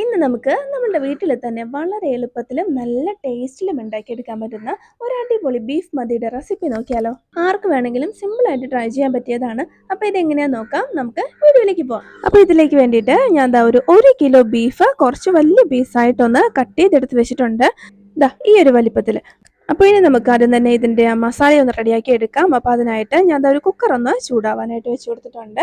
ഇന്ന് നമുക്ക് നമ്മുടെ വീട്ടിൽ തന്നെ വളരെ എളുപ്പത്തിലും നല്ല ടേസ്റ്റിലും ഉണ്ടാക്കിയെടുക്കാൻ പറ്റുന്ന ഒരു അടിപൊളി ബീഫ് മതിയുടെ റെസിപ്പി നോക്കിയാലോ? ആർക്ക് വേണമെങ്കിലും സിമ്പിളായിട്ട് ട്രൈ ചെയ്യാൻ പറ്റിയതാണ്. അപ്പോൾ ഇതെങ്ങനെയാണെന്ന് നോക്കാം. നമുക്ക് വീഡിയോയിലേക്ക് പോകാം അപ്പോൾ ഇതിലേക്ക് വേണ്ടിയിട്ട് ഞാൻ എന്താ ഒരു ഒരു കിലോ ബീഫ് കുറച്ച് വലിയ പീസായിട്ടൊന്ന് കട്ട് ചെയ്തെടുത്ത് വെച്ചിട്ടുണ്ട്. ദാ ഈ ഒരു വലിപ്പത്തിൽ അപ്പോൾ ഇനി നമുക്ക് ആദ്യം തന്നെ ഇതിന്റെ മസാല ഒന്ന് റെഡിയാക്കി എടുക്കാം. അപ്പോൾ അതിനായിട്ട് ഞാൻ ഒരു കുക്കർ ഒന്ന് ചൂടാവാനായിട്ട് വെച്ച് കൊടുത്തിട്ടുണ്ട്.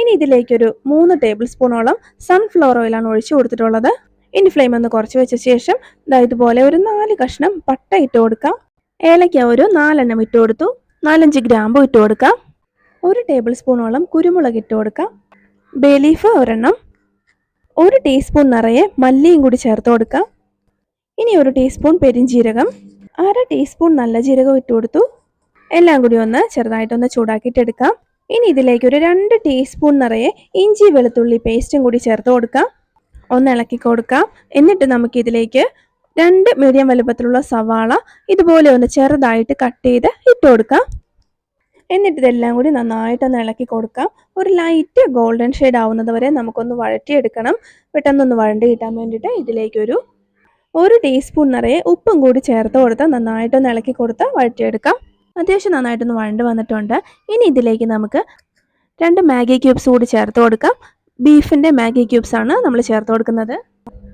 ഇനി ഇതിലേക്കൊരു മൂന്ന് ടേബിൾ സ്പൂണോളം സൺഫ്ലവർ ഓയിലാണ് ഒഴിച്ചു കൊടുത്തിട്ടുള്ളത്. ഇനി ഫ്ലെയിം ഒന്ന് കുറച്ച് വെച്ച ശേഷം ദാ ഇതുപോലെ ഒരു നാല് കഷ്ണം പട്ട ഇട്ട് കൊടുക്കാം. ഏലയ്ക്ക ഒരു നാലെണ്ണം ഇട്ട് കൊടുത്തു. നാലഞ്ച് ഗ്രാമ്പു ഇട്ട് കൊടുക്കാം. ഒരു ടേബിൾ സ്പൂണോളം കുരുമുളക് ഇട്ട് കൊടുക്കാം. ബേലീഫ് ഒരെണ്ണം. ഒരു ടീസ്പൂൺ നിറയെ മല്ലിയും കൂടി ചേർത്ത് കൊടുക്കാം. ഇനി ഒരു ടീസ്പൂൺ പെരിഞ്ജീരകം അര ടീസ്പൂൺ നല്ല ജീരകം ഇട്ട് കൊടുത്തു. എല്ലാം കൂടി ഒന്ന് ചെറുതായിട്ടൊന്ന് ചൂടാക്കിയിട്ട് എടുക്കാം. ഇനി ഇതിലേക്ക് ഒരു രണ്ട് ടീസ്പൂൺ നിറയെ ഇഞ്ചി വെളുത്തുള്ളി പേസ്റ്റും കൂടി ചേർത്ത് കൊടുക്കാം. ഒന്ന് ഇളക്കി കൊടുക്കാം. എന്നിട്ട് നമുക്ക് ഇതിലേക്ക് രണ്ട് മീഡിയം വലുപ്പത്തിലുള്ള സവാള ഇതുപോലെ ഒന്ന് ചെറുതായിട്ട് കട്ട് ചെയ്ത് ഇട്ട് കൊടുക്കാം. എന്നിട്ട് ഇതെല്ലാം കൂടി നന്നായിട്ടൊന്ന് ഇളക്കി കൊടുക്കാം. ഒരു ലൈറ്റ് ഗോൾഡൻ ഷെയ്ഡ് ആവുന്നത് വരെ നമുക്കൊന്ന് വഴറ്റിയെടുക്കണം. പെട്ടെന്നൊന്ന് വഴണ്ടി കിട്ടാൻ വേണ്ടിയിട്ട് ഇതിലേക്കൊരു ഒരു ടീസ്പൂൺ നിറയെ ഉപ്പും കൂടി ചേർത്ത് കൊടുത്ത് നന്നായിട്ടൊന്ന് ഇളക്കി കൊടുത്ത് വഴറ്റിയെടുക്കാം. അത്യാവശ്യം നന്നായിട്ടൊന്ന് വഴണ്ട് വന്നിട്ടുണ്ട്. ഇനി ഇതിലേക്ക് നമുക്ക് രണ്ട് മാഗി ക്യൂബ്സ് കൂടി ചേർത്ത് കൊടുക്കാം. ബീഫിന്റെ മാഗി ക്യൂബ്സ് ആണ് നമ്മൾ ചേർത്ത് കൊടുക്കുന്നത്.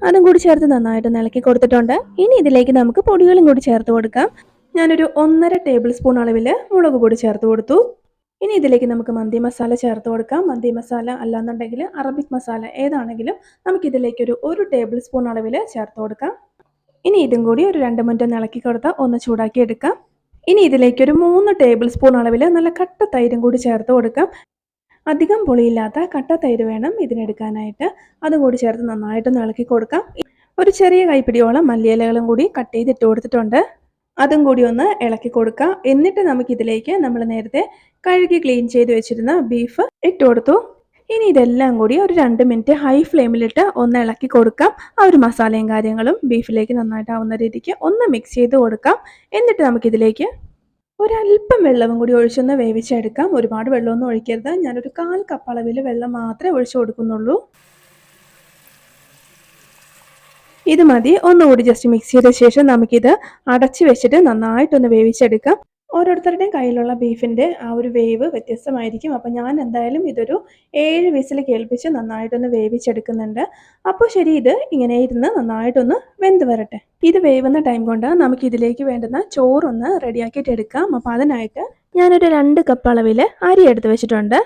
അതും കൂടി ചേർത്ത് നന്നായിട്ട് ഇളക്കി കൊടുത്തിട്ടുണ്ട്. ഇനി ഇതിലേക്ക് നമുക്ക് പൊടികളും കൂടി ചേർത്ത് കൊടുക്കാം. ഞാനൊരു ഒന്നര ടേബിൾ സ്പൂൺ അളവിൽ മുളക് പൊടി ചേർത്ത് കൊടുത്തു. ഇനി ഇതിലേക്ക് നമുക്ക് മന്തി മസാല ചേർത്ത് കൊടുക്കാം. മന്തി മസാല അല്ലാന്നുണ്ടെങ്കിൽ അറബിക് മസാല ഏതാണെങ്കിലും നമുക്കിതിലേക്കൊരു ഒരു ടേബിൾ സ്പൂൺ അളവിൽ ചേർത്ത് കൊടുക്കാം. ഇനി ഇതും കൂടി ഒരു രണ്ട് മിനിറ്റ് ഇളക്കി കൊടുത്താൽ ഒന്ന് ചൂടാക്കി എടുക്കാം. ഇനി ഇതിലേക്ക് ഒരു മൂന്ന് ടേബിൾ സ്പൂൺ അളവിൽ നല്ല കട്ട തൈരും കൂടി ചേർത്ത് കൊടുക്കാം. അധികം പുളിയില്ലാത്ത കട്ട തൈര് വേണം ഇതിനെടുക്കാനായിട്ട്. അതും കൂടി ചേർത്ത് നന്നായിട്ട് ഇളക്കി കൊടുക്കാം. ഒരു ചെറിയ കൈപ്പിടിയോളം മല്ലിയിലകളും കൂടി കട്ട് ചെയ്ത് ഇട്ട് കൊടുത്തിട്ടുണ്ട്. അതും കൂടി ഒന്ന് ഇളക്കി കൊടുക്കാം. എന്നിട്ട് നമുക്കിതിലേക്ക് നമ്മൾ നേരത്തെ കഴുകി ക്ലീൻ ചെയ്ത് വെച്ചിരുന്ന ബീഫ് ഇട്ട് കൊടുത്തു. ഇനി ഇതെല്ലാം കൂടി ഒരു രണ്ട് മിനിറ്റ് ഹൈ ഫ്ലെയിമിലിട്ട് ഒന്ന് ഇളക്കി കൊടുക്കാം. ആ ഒരു മസാലയും കാര്യങ്ങളും ബീഫിലേക്ക് നന്നായിട്ടാവുന്ന രീതിക്ക് ഒന്ന് മിക്സ് ചെയ്ത് കൊടുക്കാം. എന്നിട്ട് നമുക്കിതിലേക്ക് ഒരല്പം വെള്ളവും കൂടി ഒഴിച്ചൊന്ന് വേവിച്ചെടുക്കാം. ഒരുപാട് വെള്ളമൊന്നും ഒഴിക്കരുത്. ഞാനൊരു കാൽ കപ്പ് അളവിൽ വെള്ളം മാത്രമേ ഒഴിച്ചു കൊടുക്കുന്നുള്ളൂ. ഇത് മതി. ഒന്നുകൂടി ജസ്റ്റ് മിക്സ് ചെയ്ത ശേഷം നമുക്കിത് അടച്ചു വെച്ചിട്ട് നന്നായിട്ടൊന്ന് വേവിച്ചെടുക്കാം. ഓരോരുത്തരുടെയും കയ്യിലുള്ള ബീഫിന്റെ ആ ഒരു വേവ് വ്യത്യസ്തമായിരിക്കും. അപ്പോൾ ഞാൻ എന്തായാലും ഇതൊരു ഏഴ് വിസിൽ കേൾപ്പിച്ച് നന്നായിട്ടൊന്ന് വേവിച്ചെടുക്കുന്നുണ്ട്. അപ്പോൾ ശരി ഇത് ഇങ്ങനെ ഇരുന്ന് നന്നായിട്ടൊന്ന് വെന്ത് വരട്ടെ. ഇത് വേവുന്ന ടൈം കൊണ്ട് നമുക്ക് ഇതിലേക്ക് വേണ്ടുന്ന ചോറൊന്ന് റെഡിയാക്കിയിട്ട് എടുക്കാം. അപ്പോൾ അതിനായിട്ട് ഞാനൊരു രണ്ട് കപ്പ് അളവിൽ അരി എടുത്ത് വെച്ചിട്ടുണ്ട്.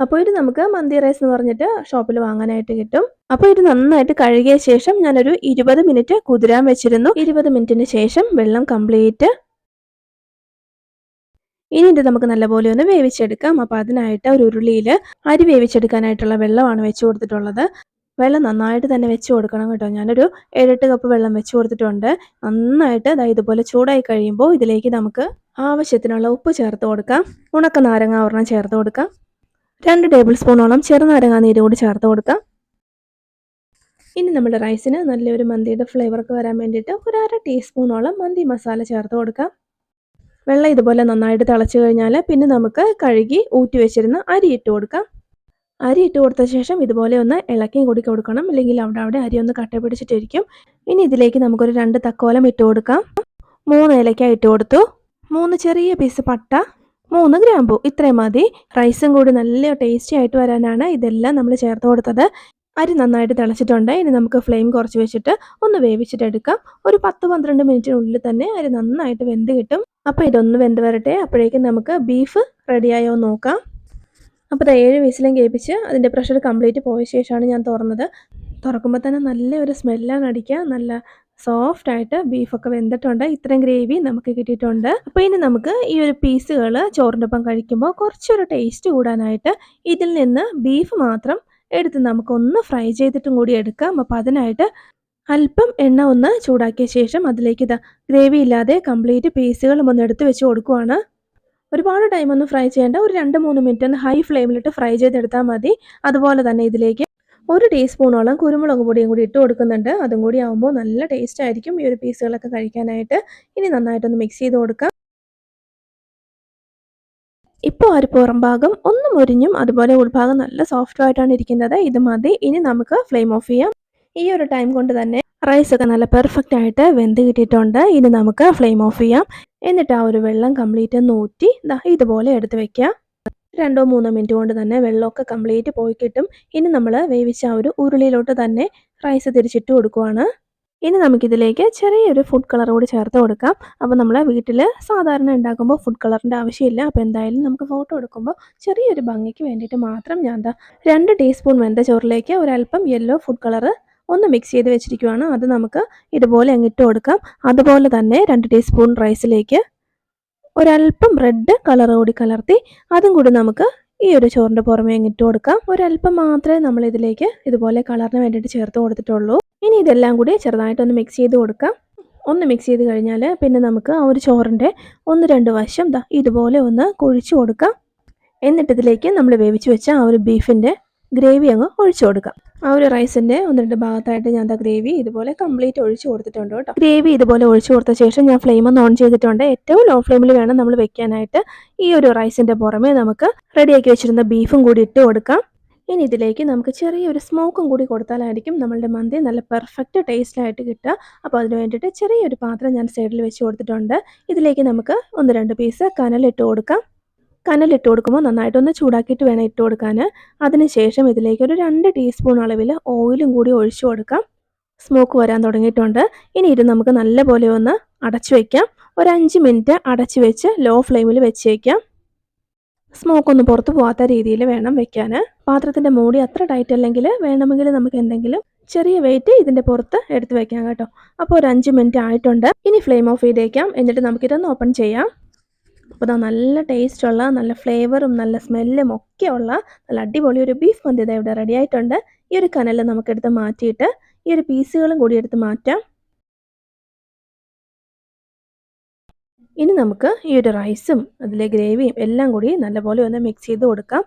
അപ്പോൾ ഇത് നമുക്ക് മന്തി റൈസ് എന്ന് പറഞ്ഞിട്ട് ഷോപ്പിൽ വാങ്ങാനായിട്ട് കിട്ടും. അപ്പോൾ ഇത് നന്നായിട്ട് കഴുകിയ ശേഷം ഞാനൊരു ഇരുപത് മിനിറ്റ് കുതിരാൻ വെച്ചിരുന്നു. ഇരുപത് മിനിറ്റിന് ശേഷം വെള്ളം കംപ്ലീറ്റ് ഇനി ഇത് നമുക്ക് നല്ലപോലെ ഒന്ന് വേവിച്ചെടുക്കാം. അപ്പോൾ അതിനായിട്ട് ഒരു ഉരുളിയിൽ അരി വേവിച്ചെടുക്കാനായിട്ടുള്ള വെള്ളമാണ് വെച്ച് കൊടുത്തിട്ടുള്ളത്. വെള്ളം നന്നായിട്ട് തന്നെ വെച്ച് കൊടുക്കണം കേട്ടോ. ഞാനൊരു ഏഴെട്ട് കപ്പ് വെള്ളം വെച്ച് കൊടുത്തിട്ടുണ്ട്. നന്നായിട്ട് അതായത് ഇതുപോലെ ചൂടായി കഴിയുമ്പോൾ ഇതിലേക്ക് നമുക്ക് ആവശ്യത്തിനുള്ള ഉപ്പ് ചേർത്ത് കൊടുക്കാം. ഉണക്ക നാരങ്ങ ഒരെണ്ണം ചേർത്ത് കൊടുക്കാം. രണ്ട് ടേബിൾ സ്പൂണോളം ചെറുനാരങ്ങ നീര് കൂടി ചേർത്ത് കൊടുക്കാം. ഇനി നമ്മുടെ റൈസിന് നല്ലൊരു മന്തിയുടെ ഫ്ലേവർക്ക് വരാൻ വേണ്ടിയിട്ട് ഒരു അര ടീസ്പൂണോളം മന്തി മസാല ചേർത്ത് കൊടുക്കാം. വെള്ളം ഇതുപോലെ നന്നായിട്ട് തിളച്ച് കഴിഞ്ഞാൽ പിന്നെ നമുക്ക് കഴുകി ഊറ്റി വെച്ചിരുന്ന അരി ഇട്ട് കൊടുക്കാം. അരി ഇട്ട് കൊടുത്ത ശേഷം ഇതുപോലെ ഒന്ന് ഇളക്കിയും കൂടി കൊടുക്കണം. അല്ലെങ്കിൽ അവിടെ അവിടെ അരി ഒന്ന് കട്ട പിടിച്ചിട്ടിരിക്കും. ഇനി ഇതിലേക്ക് നമുക്കൊരു രണ്ട് തക്കോലം ഇട്ട് കൊടുക്കാം. മൂന്ന് ഏലക്ക ഇട്ട് കൊടുത്തു. മൂന്ന് ചെറിയ പീസ് പട്ട. മൂന്ന് ഗ്രാമ്പു. ഇത്രയും മതി. റൈസും കൂടി നല്ല ടേസ്റ്റി ആയിട്ട് വരാനാണ് ഇതെല്ലാം നമ്മൾ ചേർത്ത് കൊടുത്തത്. അരി നന്നായിട്ട് തിളച്ചിട്ടുണ്ട്. ഇനി നമുക്ക് ഫ്ലെയിം കുറച്ച് വെച്ചിട്ട് ഒന്ന് വേവിച്ചിട്ട് എടുക്കാം. ഒരു പത്ത് പന്ത്രണ്ട് മിനിറ്റിനുള്ളിൽ തന്നെ അരി നന്നായിട്ട് വെന്ത് കിട്ടും. അപ്പോൾ ഇതൊന്ന് വെന്ത് വരട്ടെ അപ്പോഴേക്കും നമുക്ക് ബീഫ് റെഡിയായോ നോക്കാം. അപ്പോൾ ഏഴ് വിസിലും കേൾപ്പിച്ച് അതിന്റെ പ്രഷർ കംപ്ലീറ്റ് പോയ ശേഷമാണ് ഞാൻ തുറന്നത്. തുറക്കുമ്പോൾ തന്നെ നല്ല ഒരു സ്മെല്ലാണ് അടിക്കുക. നല്ല സോഫ്റ്റ് ആയിട്ട് ബീഫൊക്കെ വെന്തിട്ടുണ്ട്. ഇത്രയും ഗ്രേവി നമുക്ക് കിട്ടിയിട്ടുണ്ട്. അപ്പോൾ ഇനി നമുക്ക് ഈ ഒരു പീസുകൾ ചോറിന്റെ ഒപ്പം കഴിക്കുമ്പോൾ കുറച്ചൊരു ടേസ്റ്റ് കൂടാനായിട്ട് ഇതിൽ നിന്ന് ബീഫ് മാത്രം എടുത്ത് നമുക്കൊന്ന് ഫ്രൈ ചെയ്തിട്ടും കൂടി എടുക്കാം. അപ്പോൾ അതിനായിട്ട് അല്പം എണ്ണ ഒന്ന് ചൂടാക്കിയ ശേഷം അതിലേക്ക് ഇതാ ഗ്രേവി ഇല്ലാതെ കംപ്ലീറ്റ് പീസുകളും ഒന്ന് എടുത്ത് വെച്ച് കൊടുക്കുവാണ്. ഒരുപാട് ടൈം ഒന്നും ഫ്രൈ ചെയ്യേണ്ട. ഒരു രണ്ട് മൂന്ന് മിനിറ്റ് ഒന്ന് ഹൈ ഫ്ലെയിമിലിട്ട് ഫ്രൈ ചെയ്തെടുത്താൽ മതി. അതുപോലെ തന്നെ ഇതിലേക്ക് ഒരു ടീസ്പൂണോളം കുരുമുളക് പൊടിയും കൂടി ഇട്ട് കൊടുക്കുന്നുണ്ട്. അതും കൂടി ആകുമ്പോൾ നല്ല ടേസ്റ്റ് ആയിരിക്കും ഈ ഒരു പീസുകളൊക്കെ കഴിക്കാനായിട്ട്. ഇനി നന്നായിട്ടൊന്ന് മിക്സ് ചെയ്ത് കൊടുക്കാം. ഇപ്പോൾ ഒരു പുറം ഭാഗം ഒന്ന് മുരിഞ്ഞും അതുപോലെ ഉൾഭാഗം നല്ല സോഫ്റ്റ് ആയിട്ടാണ് ഇരിക്കുന്നത്. ഇത് മതി. ഇനി നമുക്ക് ഫ്ലെയിം ഓഫ് ചെയ്യാം. ഈ ഒരു ടൈം കൊണ്ട് തന്നെ റൈസ് ഒക്കെ നല്ല പെർഫെക്റ്റ് ആയിട്ട് വെന്ത് കിട്ടിയിട്ടുണ്ട്. ഇനി നമുക്ക് ഫ്ലെയിം ഓഫ് ചെയ്യാം. എന്നിട്ട് ആ ഒരു വെള്ളം കംപ്ലീറ്റ് ദാ ഇതുപോലെ എടുത്ത് വെക്കാം. രണ്ടോ മൂന്നോ മിനിറ്റ് കൊണ്ട് തന്നെ വെള്ളമൊക്കെ കംപ്ലീറ്റ് പോയി കിട്ടും. ഇനി നമ്മൾ വേവിച്ച ആ ഒരു ഉരുളിയിലോട്ട് തന്നെ റൈസ് തിരിച്ചിട്ട് കൊടുക്കുവാണ്. ഇനി നമുക്കിതിലേക്ക് ചെറിയൊരു ഫുഡ് കളർ കൂടി ചേർത്ത് കൊടുക്കാം. അപ്പോൾ നമ്മൾ വീട്ടിൽ സാധാരണ ഉണ്ടാക്കുമ്പോൾ ഫുഡ് കളറിന്റെ ആവശ്യമില്ല. അപ്പോൾ എന്തായാലും നമുക്ക് ഫോട്ടോ എടുക്കുമ്പോൾ ചെറിയൊരു ഭംഗിക്ക് വേണ്ടിയിട്ട് മാത്രം ഞാൻ എന്താ രണ്ട് ടീസ്പൂൺ വെന്ത ചോറിലേക്ക് ഒരല്പം യെല്ലോ ഫുഡ് കളർ ഒന്ന് മിക്സ് ചെയ്ത് വെച്ചിരിക്കുവാണ്. അത് നമുക്ക് ഇതുപോലെ അങ്ങിട്ട് കൊടുക്കാം. അതുപോലെ തന്നെ രണ്ട് ടീസ്പൂൺ റൈസിലേക്ക് ഒരല്പം റെഡ് കളർ കൂടി കലർത്തി അതും കൂടി നമുക്ക് ഈ ഒരു ചോറിന്റെ പുറമേ അങ്ങിട്ട് കൊടുക്കാം. ഒരല്പം മാത്രമേ നമ്മൾ ഇതിലേക്ക് ഇതുപോലെ കളറിന് വേണ്ടിയിട്ട് ചേർത്ത് കൊടുത്തിട്ടുള്ളൂ. ഇനി ഇതെല്ലാം കൂടി ചെറുതായിട്ടൊന്ന് മിക്സ് ചെയ്ത് കൊടുക്കാം. ഒന്ന് മിക്സ് ചെയ്ത് കഴിഞ്ഞാൽ പിന്നെ നമുക്ക് ആ ഒരു ചോറിന്റെ ഒന്ന് രണ്ട് വശം ഇതുപോലെ ഒന്ന് കുഴിച്ചു കൊടുക്കാം. എന്നിട്ട് ഇതിലേക്ക് നമ്മൾ വേവിച്ച് വെച്ച ആ ഒരു ബീഫിന്റെ ഗ്രേവി അങ്ങ് ഒഴിച്ചു കൊടുക്കാം. ആ ഒരു റൈസിന്റെ ഒന്ന് രണ്ട് ഭാഗത്തായിട്ട് ഞാൻ ആ ഗ്രേവി ഇതുപോലെ കംപ്ലീറ്റ് ഒഴിച്ചു കൊടുത്തിട്ടുണ്ട് കേട്ടോ. ഗ്രേവി ഇതുപോലെ ഒഴിച്ചു കൊടുത്ത ശേഷം ഞാൻ ഫ്ലെയിം ഒന്ന് ഓൺ ചെയ്തിട്ടുണ്ട്. ഏറ്റവും ലോ ഫ്ലെയിമിൽ വേണം നമ്മൾ വെക്കാനായിട്ട് ഈ ഒരു റൈസിന്റെ പുറമെ നമുക്ക് റെഡിയാക്കി വെച്ചിരുന്ന ബീഫും കൂടി ഇട്ട് കൊടുക്കാം. ഇനി ഇതിലേക്ക് നമുക്ക് ചെറിയൊരു സ്മോക്കും കൂടി കൊടുത്താലായിരിക്കും നമ്മളുടെ മന്തി നല്ല പെർഫെക്റ്റ് ടേസ്റ്റിലായിട്ട് കിട്ടുക. അപ്പോൾ അതിന് വേണ്ടിയിട്ട് ചെറിയൊരു പാത്രം ഞാൻ സൈഡിൽ വെച്ച് കൊടുത്തിട്ടുണ്ട്. ഇതിലേക്ക് നമുക്ക് ഒന്ന് രണ്ട് പീസ് കനലിട്ട് കൊടുക്കാം. കനലിട്ട് കൊടുക്കുമ്പോൾ നന്നായിട്ടൊന്ന് ചൂടാക്കിയിട്ട് വേണം ഇട്ട് കൊടുക്കാൻ. അതിനുശേഷം ഇതിലേക്ക് ഒരു രണ്ട് ടീസ്പൂൺ അളവിൽ ഓയിലും കൂടി ഒഴിച്ചു കൊടുക്കാം. സ്മോക്ക് വരാൻ തുടങ്ങിയിട്ടുണ്ട്. ഇനി ഇത് നമുക്ക് നല്ലപോലെ ഒന്ന് അടച്ചു വയ്ക്കാം ഒരു അഞ്ച് മിനിറ്റ് അടച്ചു വെച്ച് ലോ ഫ്ലെയിമിൽ വെച്ച് വയ്ക്കാം സ്മോക്ക് ഒന്ന് പുറത്തു പോകാത്ത രീതിയിൽ വേണം വെക്കാൻ. പാത്രത്തിന്റെ മൂടി അത്ര ടൈറ്റ് അല്ലെങ്കിൽ വേണമെങ്കിൽ നമുക്ക് എന്തെങ്കിലും ചെറിയ വെയിറ്റ് ഇതിന്റെ പുറത്ത് എടുത്ത് വെക്കാം കേട്ടോ. അപ്പോൾ ഒരു അഞ്ച് മിനിറ്റ് ആയിട്ടുണ്ട്. ഇനി ഫ്ലെയിം ഓഫ് ചെയ്തേക്കാം. എന്നിട്ട് നമുക്കിതൊന്ന് ഓപ്പൺ ചെയ്യാം. അപ്പോൾ ഇതാ നല്ല ടേസ്റ്റുള്ള നല്ല ഫ്ലേവറും നല്ല സ്മെല്ലും ഒക്കെ ഉള്ള നല്ല അടിപൊളി ഒരു ബീഫ് മന്തി ഇതാ ഇവിടെ റെഡി ആയിട്ടുണ്ട്. ഈ ഒരു കനൽ നമുക്കെടുത്ത് മാറ്റിയിട്ട് ഈ ഒരു പീസുകളും കൂടി എടുത്ത് മാറ്റാം. ഇനി നമുക്ക് ഈ ഒരു റൈസും അതിലെ ഗ്രേവിയും എല്ലാം കൂടി നല്ലപോലെ ഒന്ന് മിക്സ് ചെയ്ത് കൊടുക്കാം.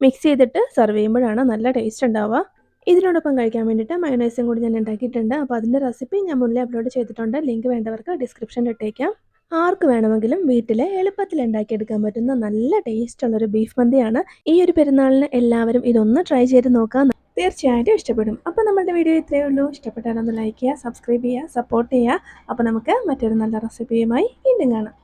മിക്സ് ചെയ്തിട്ട് സെർവ് ചെയ്യുമ്പോഴാണ് നല്ല ടേസ്റ്റ് ഉണ്ടാവുക. ഇതിനോടൊപ്പം കഴിക്കാൻ വേണ്ടിയിട്ട് മയോണൈസും കൂടി ഞാൻ ഉണ്ടാക്കിയിട്ടുണ്ട്. അപ്പോൾ അതിന്റെ റെസിപ്പി ഞാൻ മുന്നേ അപ്ലോഡ് ചെയ്തിട്ടുണ്ട്. ലിങ്ക് വേണ്ടവർക്ക് ഡിസ്ക്രിപ്ഷനിൽ ഇട്ടേക്കാം. ആർക്ക് വേണമെങ്കിലും വീട്ടിൽ എളുപ്പത്തിൽ ഉണ്ടാക്കിയെടുക്കാൻ പറ്റുന്ന നല്ല ടേസ്റ്റുള്ളൊരു ബീഫ് മന്തിയാണ് ഈ ഒരു പെരുന്നാളിന് എല്ലാവരും ഇതൊന്ന് ട്രൈ ചെയ്ത് നോക്കാം തീർച്ചയായിട്ടും ഇഷ്ടപ്പെടും. അപ്പോൾ നമ്മുടെ വീഡിയോ ഇത്രയേ ഉള്ളൂ. ഇഷ്ടപ്പെട്ടാലൊന്ന് ലൈക്ക് ചെയ്യുക സബ്സ്ക്രൈബ് ചെയ്യുക സപ്പോർട്ട് ചെയ്യുക. അപ്പോൾ നമുക്ക് മറ്റൊരു നല്ല റെസിപ്പിയുമായി വീണ്ടും കാണാം.